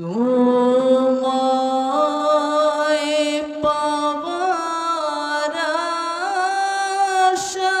তোমায় পাবার আশায়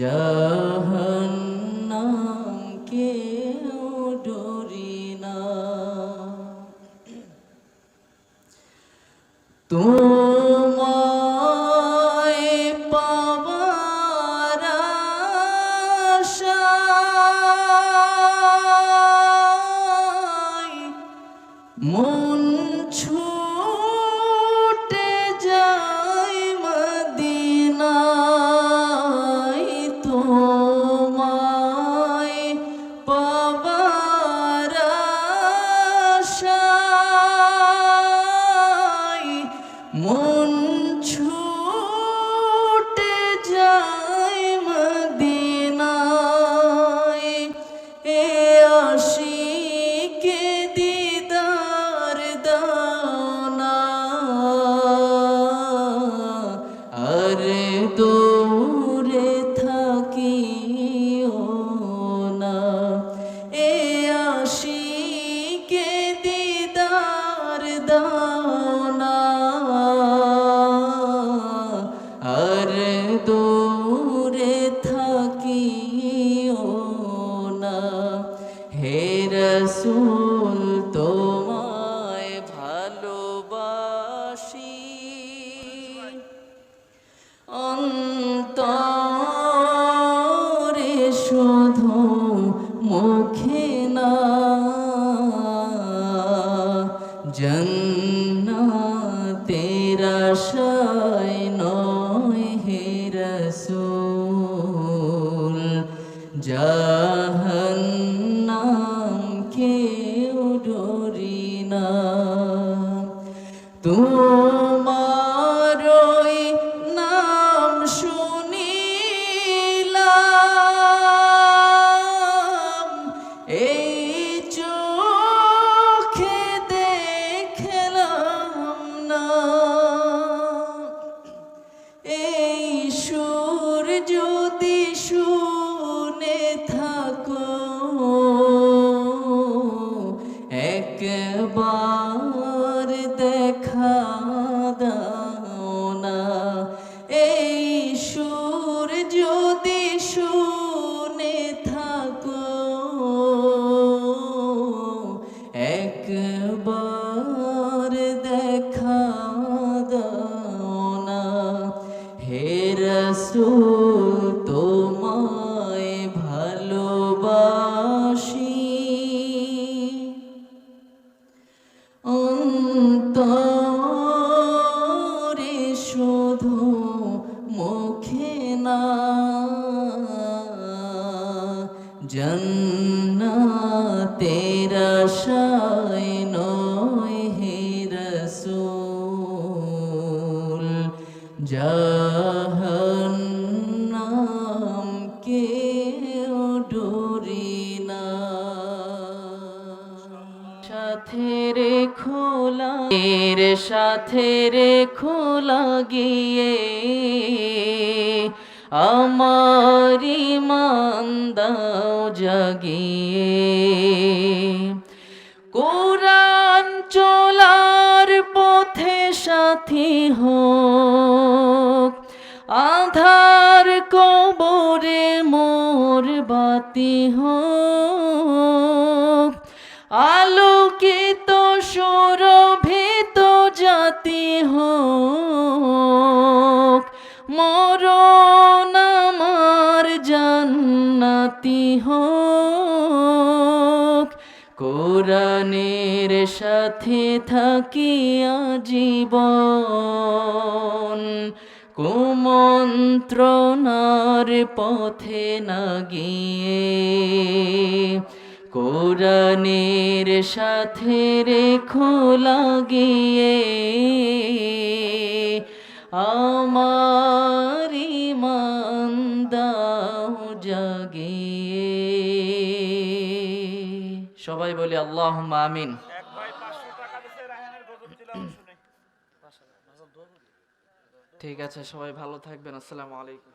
জাহান্নাম কেউ ডরি না। তোমায় পাবার মন দূরে থাকিও না। হে রসুল তোমায় ভালোবাসি। অন্তরে শুধু মুখে না জন্নাতের আশায় her না জন্নাতের আশায় নয় হে রসুল জাহান্নাম কেউ ডরি না। সাথে রে খোলা এর সাথে রে খোলা গিয়ে আমার ইমান দাও জাগিয়ে। কোরআন চলার পথে সাথী হোক, আধার কবরে মোর বাতি হোক। আলোকিত সুরভিত জাতি হোক মরণ আমার জান্নাতি হোক। কোরআনের সাথে থাকিয়া জীবন কুমন্ত্রণার পথে না গিয়ে। কোরআনের সাথে রেখো লাগিয়ে। আমার সবাই বলি আল্লাহ আমিন। ঠিক আছে সবাই ভালো থাকবেন। আসসালামু আলাইকুম।